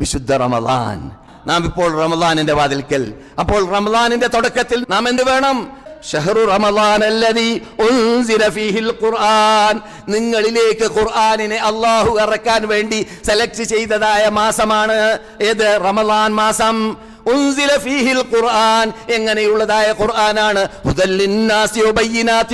വിശുദ്ധ റമദാൻ. നാം ഇപ്പോൾ റമദാനിന്റെ വാതിൽക്കൽ. അപ്പോൾ റമദാനിന്റെ തുടക്കത്തിൽ നാം എന്ത് വേണം? ഷഹറു റമദാൻ ഖുർആൻ. നിങ്ങളിലേക്ക് ഖുർആനിനെ അള്ളാഹു ഇറക്കാൻ വേണ്ടി സെലക്ട് ചെയ്തതായ മാസമാണ്. ഏത്? റമദാൻ മാസം. ഫീഹിൽ ഖുർആൻ. എങ്ങനെയുള്ളതായ ഖുർആനാണ്?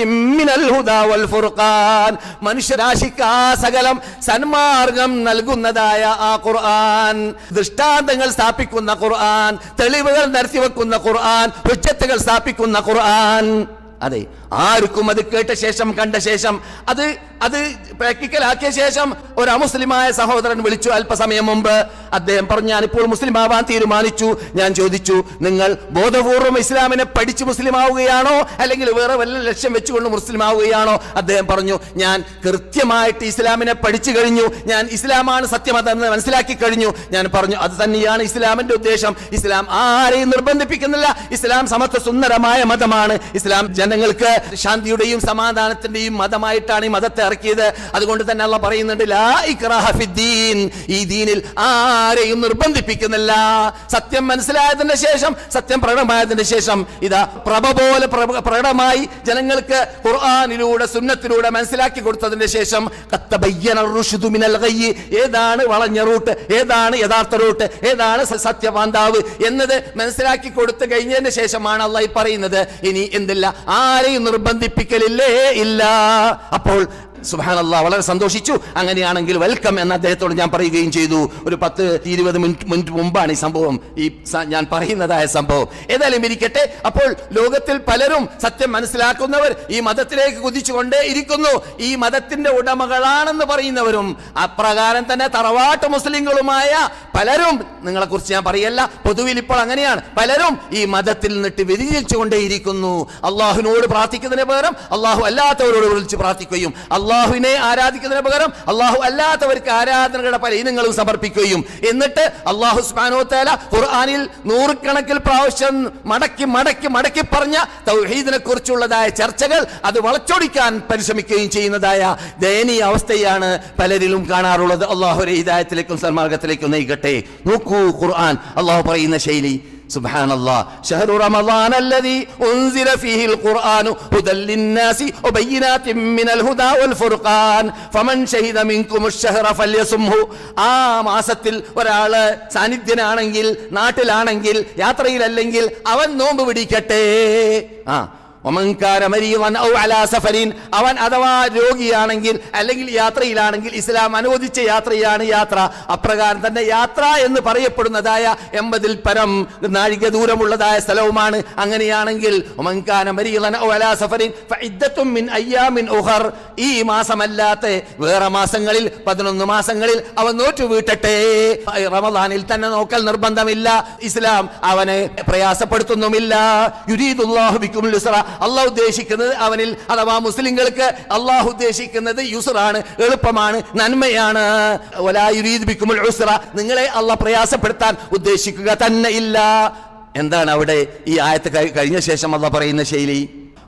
മിനൽ ഹുദാ വൽ ഫുർഖാൻ. മനുഷ്യരാശിക്ക് ആ സകലം സന്മാർഗം നൽകുന്നതായ ആ ഖുർആൻ. ദൃഷ്ടാന്തങ്ങൾ സ്ഥാപിക്കുന്ന ഖുർആൻ. തെളിവുകൾ നിർത്തിവെക്കുന്ന ഖുർആൻ. ഉച്ചത്തുകൾ സ്ഥാപിക്കുന്ന ഖുർആൻ. അതെ ആർക്കും അത് കേട്ട ശേഷം കണ്ട ശേഷം അത് അത് പ്രാക്ടിക്കൽ ആക്കിയ ശേഷം ഒരു അമുസ്ലിമായ സഹോദരൻ വിളിച്ചു അല്പസമയം മുമ്പ്. അദ്ദേഹം പറഞ്ഞു ഞാനിപ്പോൾ മുസ്ലിം ആവാൻ തീരുമാനിച്ചു. ഞാൻ ചോദിച്ചു നിങ്ങൾ ബോധപൂർവം ഇസ്ലാമിനെ പഠിച്ച് മുസ്ലിം ആവുകയാണോ അല്ലെങ്കിൽ വേറെ വല്ല ലക്ഷ്യം വെച്ചുകൊണ്ട് മുസ്ലിം ആവുകയാണോ അദ്ദേഹം പറഞ്ഞു ഞാൻ കൃത്യമായിട്ട് ഇസ്ലാമിനെ പഠിച്ചു കഴിഞ്ഞു. ഞാൻ ഇസ്ലാമാണ് സത്യമതെന്ന് മനസ്സിലാക്കി കഴിഞ്ഞു. ഞാൻ പറഞ്ഞു അത് തന്നെയാണ് ഇസ്ലാമിന്റെ ഉദ്ദേശം. ഇസ്ലാം ആരെയും നിർബന്ധിപ്പിക്കുന്നില്ല. ഇസ്ലാം സമത്വ സുന്ദരമായ മതമാണ്. ഇസ്ലാം ജനങ്ങൾക്ക് ശാന്തിയുടെയും സമാധാനത്തിന്റെയും മതമായിട്ടാണ് ഈ മതത്തെ ഇറക്കിയത്. അതുകൊണ്ട് തന്നെ അള്ള പറയുന്നുണ്ട് ലാ. ഈ ദീനിൽ ആരെയും നിർബന്ധിപ്പിക്കുന്നില്ല. സത്യം മനസ്സിലായതിന്റെ ശേഷം സത്യം പ്രകടമായതിന്റെ ശേഷം ഇതാ പ്രഭ പോലെ പ്രകടമായി ജനങ്ങൾക്ക് ഖുർആാനിലൂടെ സുന്നത്തിലൂടെ മനസ്സിലാക്കി കൊടുത്തതിന്റെ ശേഷം. ഏതാണ് വളഞ്ഞ റൂട്ട്? ഏതാണ് യഥാർത്ഥ റൂട്ട്? ഏതാണ് സത്യവാന്താവ്? എന്നത് മനസ്സിലാക്കി കൊടുത്തു കഴിഞ്ഞതിന് ശേഷമാണ് അള്ളാഹി പറയുന്നത്. ഇനി എന്തില്ല? ആരെയും നിർബന്ധിപ്പിക്കലില്ലേ? ഇല്ല. അപ്പോൾ സുഹാനല്ല വളരെ സന്തോഷിച്ചു. അങ്ങനെയാണെങ്കിൽ വെൽക്കം എന്ന് അദ്ദേഹത്തോട് ഞാൻ പറയുകയും ചെയ്തു. ഒരു പത്ത് ഇരുപത് മിനിറ്റ് മിനിറ്റ് മുമ്പാണ് ഈ സംഭവം. ഈ ഞാൻ പറയുന്നതായ സംഭവം. ഏതായാലും ഇരിക്കട്ടെ. അപ്പോൾ ലോകത്തിൽ പലരും സത്യം മനസ്സിലാക്കുന്നവർ ഈ മതത്തിലേക്ക് കുതിച്ചുകൊണ്ടേ ഇരിക്കുന്നു. ഈ മതത്തിന്റെ ഉടമകളാണെന്ന് പറയുന്നവരും അപ്രകാരം തന്നെ തറവാട്ട് മുസ്ലിങ്ങളുമായ പലരും നിങ്ങളെ കുറിച്ച് ഞാൻ പറയല്ല പൊതുവിൽ ഇപ്പോൾ അങ്ങനെയാണ്. പലരും ഈ മതത്തിൽ നിന്നിട്ട് വ്യതിചലിച്ചുകൊണ്ടേയിരിക്കുന്നു അള്ളാഹുവിനോട് പ്രാർത്ഥിക്കുന്നതിന് പകരം അള്ളാഹു അല്ലാത്തവരോട് വിളിച്ച് പ്രാർത്ഥിക്കുകയും അള്ളാഹുവിനെ ആരാധിക്കുന്നതിന് പകരം അള്ളാഹു അല്ലാത്തവർക്ക് ആരാധനകളുടെ പല ഇനങ്ങളും സമർപ്പിക്കുകയും. എന്നിട്ട് അള്ളാഹു സ്മാനോ തേല ഖുർആാനിൽ നൂറുകണക്കിൽ പ്രാവശ്യം മടക്കി മടക്കി മടക്കി പറഞ്ഞ തൗഹീദിനെ കുറിച്ചുള്ളതായ ചർച്ചകൾ അത് വളച്ചൊടിക്കാൻ പരിശ്രമിക്കുകയും ചെയ്യുന്നതായ ദയനീയ അവസ്ഥയാണ് പലരിലും കാണാറുള്ളത്. അള്ളാഹുരെ ഹിദായത്തിലേക്കും സന്മാർഗത്തിലേക്കും നയിക്കട്ടെ. നോക്കൂ ഖുർആൻ. അള്ളാഹു പറയുന്ന ശൈലി سبحان الله شهر رمضان الذي أنزل فيه القرآن هدى للناس وبينات من الهدى والفرقان فمن شهد منكم الشهر فليصمه ആ മാസത്തിൽ ഒരാള് സാന്നിധ്യനാണെങ്കിൽ നാട്ടിലാണെങ്കിൽ യാത്രയിലല്ലെങ്കിൽ അവൻ നോമ്പ് പിടിക്കട്ടെ ആ അവൻ അഥവാ രോഗിയാണെങ്കിൽ അല്ലെങ്കിൽ യാത്രയിലാണെങ്കിൽ ഇസ്ലാം അനുവദിച്ച യാത്രയാണ് യാത്ര. അപ്രകാരം തന്നെ യാത്ര എന്ന് പറയപ്പെടുന്നതായ എൺപതിൽ പരം നാഴിക ദൂരമുള്ളതായ സ്ഥലവുമാണ്. അങ്ങനെയാണെങ്കിൽ ഈ മാസമല്ലാത്ത വേറെ മാസങ്ങളിൽ പതിനൊന്ന് മാസങ്ങളിൽ അവൻ നോറ്റു വീട്ടട്ടെ. റമദാനിൽ തന്നെ നോക്കൽ നിർബന്ധമില്ല. ഇസ്ലാം അവനെ പ്രയാസപ്പെടുത്തുന്നുമില്ല. അള്ളാഹു ഉദ്ദേശിക്കുന്നത് അവനിൽ അഥവാ മുസ്ലിങ്ങൾക്ക് അള്ളാഹു ഉദ്ദേശിക്കുന്നത് യുസ്റാണ് എളുപ്പമാണ് നന്മയാണ് വലാ യുരീദ് ബിക്കുമുൽ ഉസ്ര നിങ്ങളെ അള്ളാഹ് പ്രയാസപ്പെടുത്താൻ ഉദ്ദേശിക്കുക തന്നെ ഇല്ല എന്താണ് അവിടെ ഈ ആയത്ത് കഴി- കഴിഞ്ഞ ശേഷം അള്ളാഹ് പറയുന്ന ശൈലി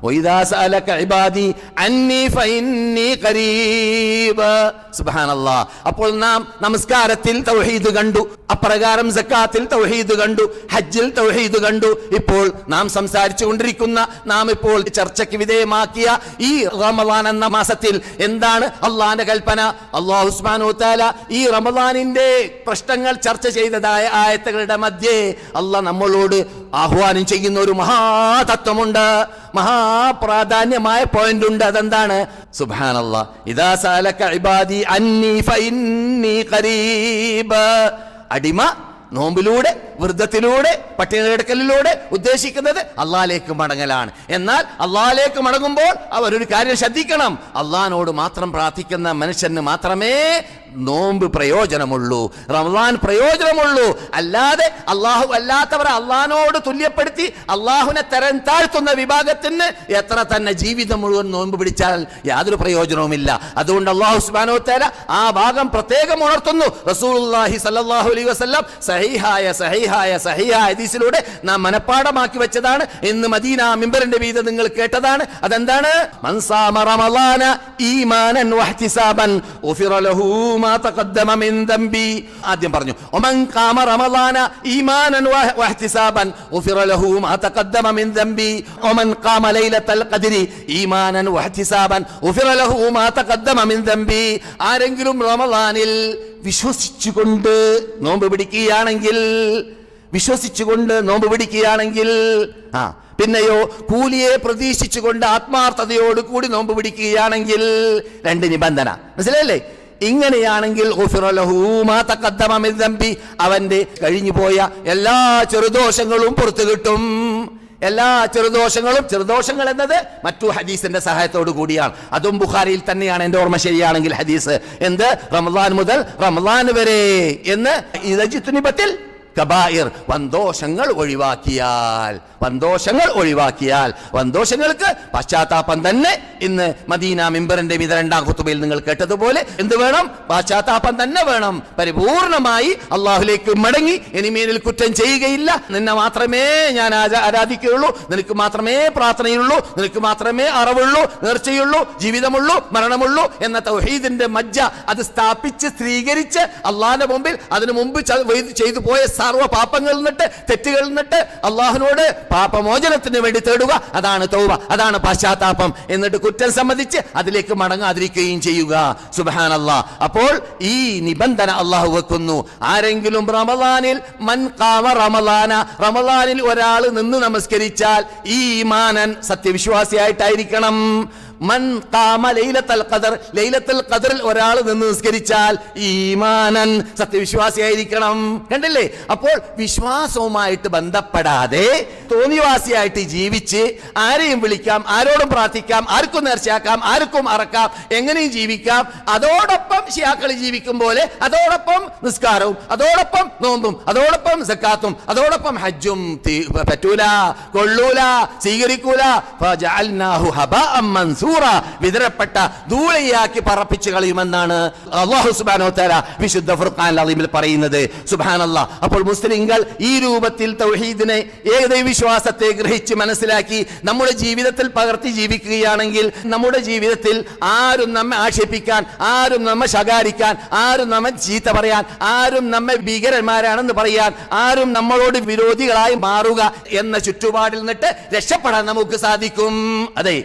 وإذا سألك عبادي عني فإني قريب സുബാനല്ല അപ്പോൾ നാം നമസ്കാരത്തിൽ തൗഹീദ് കണ്ടു അപ്രകാരം സക്കാത്തിൽ തൗഹീദ് കണ്ടു ഹജ്ജിൽ തൗഹീദ് കണ്ടു. ഇപ്പോൾ നാം സംസാരിച്ചു കൊണ്ടിരിക്കുന്ന നാം ഇപ്പോൾ ചർച്ചയ്ക്ക് വിധേയമാക്കിയ ഈ റമദാൻ എന്ന മാസത്തിൽ എന്താണ് അള്ളാന്റെ കൽപ്പന? അള്ളാഹു ഉസ്മാനു താല ഈ റമദാനിന്റെ പ്രശ്നങ്ങൾ ചർച്ച ചെയ്തതായ ആയത്തുകളുടെ മധ്യേ അല്ല നമ്മളോട് ആഹ്വാനം ചെയ്യുന്ന ഒരു മഹാതത്വമുണ്ട്. മഹാപ്രാധാന്യമായ പോയിന്റ് ഉണ്ട്. അതെന്താണ്? സുബാനല്ല ഇതാ സാലക്ക ഇബാദി അന്നി ഫഇന്നി കരീബ അടിമ നോമ്പിലൂടെ വൃദ്ധത്തിലൂടെ പട്ടിണി ഉദ്ദേശിക്കുന്നത് അള്ളാലേക്ക് മടങ്ങലാണ്. എന്നാൽ അള്ളാലേക്ക് മടങ്ങുമ്പോൾ അവരൊരു കാര്യം ശ്രദ്ധിക്കണം. അള്ളഹാനോട് മാത്രം പ്രാർത്ഥിക്കുന്ന മനുഷ്യന് മാത്രമേ നോമ്പ് പ്രയോജനമുള്ളൂ റമദാൻ പ്രയോജനമുള്ളൂ. അല്ലാതെ അള്ളാഹു അല്ലാത്തവരെ അള്ളഹാനോട് തുല്യപ്പെടുത്തി അള്ളാഹുവിനെ തരം താഴ്ത്തുന്ന വിഭാഗത്തിന് എത്ര തന്നെ ജീവിതം മുഴുവൻ നോമ്പ് പിടിച്ചാൽ യാതൊരു പ്രയോജനവുമില്ല. അതുകൊണ്ട് അള്ളാഹു സുബാനോ തേര ആ ഭാഗം പ്രത്യേകം ഉണർത്തുന്നു. റസൂൽ അലൈഹി വസല്ലം സഹീഹായ സഹീഹ സഹീഹായ സഹിഹായ ഹദീസിലൂടെ നാം മനഃപ്പാടമാക്കി വെച്ചതാണ്. ഇന്ന് മദീന മിമ്പറിന്റെ വീത നിങ്ങൾ കേട്ടതാണ്. അതെന്താണ്? മൻസാമ റമളാന ഈമാനൻ വഹ്തിസാബൻ ഉഫിറ ലഹു മാ തഖദ്ദമ മിൻ ദംബി. ആദ്യം പറഞ്ഞു ഒമൻ ഖാമ റമളാന ഈമാനൻ വഹ്തിസാബൻ ഉഫിറ ലഹു മാ തഖദ്ദമ മിൻ ദംബി. ഒമൻ ഖാമ ലൈലത്തൽ ഖദ്രി ഈമാനൻ വഹ്തിസാബൻ ഉഫിറ ലഹു മാ തഖദ്ദമ മിൻ ദംബി. ആരെങ്കിലും റമളാനിൽ വിശ്വസിച്ചുകൊണ്ട് നോമ്പ് പിടിക്കുകയാണെങ്കിൽ വിശ്വസിച്ചുകൊണ്ട് നോമ്പ് പിടിക്കുകയാണെങ്കിൽ ആ പിന്നെയോ കൂലിയെ പ്രതീക്ഷിച്ചുകൊണ്ട് ആത്മാർത്ഥതയോട് കൂടി നോമ്പ് പിടിക്കുകയാണെങ്കിൽ രണ്ട് നിബന്ധന. മനസ്സിലല്ലേ ഇങ്ങനെയാണെങ്കിൽ തഖദ്ദമ അവന്റെ കഴിഞ്ഞുപോയ എല്ലാ ചെറുദോഷങ്ങളും പുറത്തു കിട്ടും. എല്ലാ ചെറുദോഷങ്ങളും ചെറുദോഷങ്ങൾ എന്നത് മറ്റു ഹദീസിന്റെ സഹായത്തോടു കൂടിയാണ്. അതും ബുഖാരിയിൽ തന്നെയാണ് എന്റെ ഓർമ്മ ശരിയാണെങ്കിൽ ഹദീസ്. എന്ത്? റമദാൻ മുതൽ റമദാൻ വരെ. എന്ന് ഇതജിത്തുനിബത്തിൽ കബായിർ വന്തോഷങ്ങൾ ഒഴിവാക്കിയാൽ വന്തോഷങ്ങൾ ഒഴിവാക്കിയാൽ വന്തോഷങ്ങൾക്ക് പശ്ചാത്താപം തന്നെ ഇന്ന് മദീന മിമ്പറിന്റെ വിധ രണ്ടാം കുത്തുബയിൽ നിങ്ങൾ കേട്ടതുപോലെ എന്ത് വേണം? പശ്ചാത്താപം തന്നെ വേണം. പരിപൂർണമായി അള്ളാഹുലേക്ക് മടങ്ങി ഇനിമേലിൽ കുറ്റം ചെയ്യുകയില്ല. നിന്നെ മാത്രമേ ഞാൻ ആരാ- ആരാധിക്കുകയുള്ളൂ. നിനക്ക് മാത്രമേ പ്രാർത്ഥനയുള്ളൂ. നിനക്ക് മാത്രമേ അറിവുള്ളൂ നേർച്ചയുള്ളൂ ജീവിതമുള്ളൂ മരണമുള്ളൂ എന്ന തൗഹീദിന്റെ മജ്ജ അത് സ്ഥാപിച്ച് സ്ഥിരീകരിച്ച് അള്ളാഹിന്റെ മുമ്പിൽ അതിനു മുമ്പ് ചെയ്തു പോയ സർവ പാപങ്ങളിൽ നിന്നിട്ട് തെറ്റുകളിൽ നിന്നിട്ട് അള്ളാഹുനോട് പാപമോചനത്തിന് വേണ്ടി തേടുക. അതാണ് തൗബ അതാണ് പശ്ചാത്താപം. എന്നിട്ട് കുറ്റം സമ്മതിച്ച് അതിലേക്ക് മടങ്ങാതിരിക്കുകയും ചെയ്യുക. സുബഹാൻ അപ്പോൾ ഈ നിബന്ധന അള്ളാഹു വെക്കുന്നു. ആരെങ്കിലും റമദാനിൽ മൻ കാവ റമദാന റമദാനിൽ ഒരാൾ നിന്ന് നമസ്കരിച്ചാൽ ഈ മാനൻ സത്യവിശ്വാസിയായിട്ടായിരിക്കണം. മൻ കാമ ലൈലത്തൽ ഖദർ ലൈലത്തൽ ഖദറിൽ ഒരാൾ നിന്ന് നിസ്കരിച്ചാൽ ഈമാനൻ സത്യവിശ്വാസിയായിരിക്കണം. കണ്ടില്ലേ? അപ്പോൾ വിശ്വാസവുമായിട്ട് ബന്ധപ്പെടാതെ തോന്നിവാസിയായിട്ട് ജീവിച്ച് ആരെയും വിളിക്കാം ആരോടും പ്രാർത്ഥിക്കാം ആർക്കും നേർച്ചയാക്കാം ആർക്കും അറക്കാം എങ്ങനെയും ജീവിക്കാം. അതോടൊപ്പം ഷിയാക്കൾ ജീവിക്കും പോലെ അതോടൊപ്പം നിസ്കാരവും അതോടൊപ്പം നോമ്പും അതോടൊപ്പം സക്കാത്തും അതോടൊപ്പം ഹജ്ജും പറ്റൂല കൊള്ളൂല സ്വീകരിക്കൂല. മൻസൂറ വിതരപ്പെട്ട ധൂളയാക്കി പറപ്പിച്ചു കളയുമെന്നാണ് അള്ളാഹു സുബാനോ തല വിശുദ്ധ ഫുർഖാൻ അലീമിൽ പറയുന്നത്. സുബ്ഹാനല്ലാഹ് അപ്പോൾ മുസ്ലിങ്ങൾ ഈ രൂപത്തിൽ തൗഹീദിനെ ഏകദൈവ വിശ്വാസത്തെ ഗ്രഹിച്ച് മനസ്സിലാക്കി നമ്മുടെ ജീവിതത്തിൽ പകർത്തി ജീവിക്കുകയാണെങ്കിൽ നമ്മുടെ ജീവിതത്തിൽ ആരും നമ്മെ ആക്ഷേപിക്കാൻ ആരും നമ്മെ ശകാരിക്കാൻ ആരും നമ്മെ ചീത്ത പറയാൻ ആരും നമ്മെ ഭീകരന്മാരാണെന്ന് പറയാൻ ആരും നമ്മളോട് വിരോധികളായി മാറുക എന്ന ചുറ്റുപാടിൽ നിന്നിട്ട് രക്ഷപ്പെടാൻ നമുക്ക് സാധിക്കും. അതെ.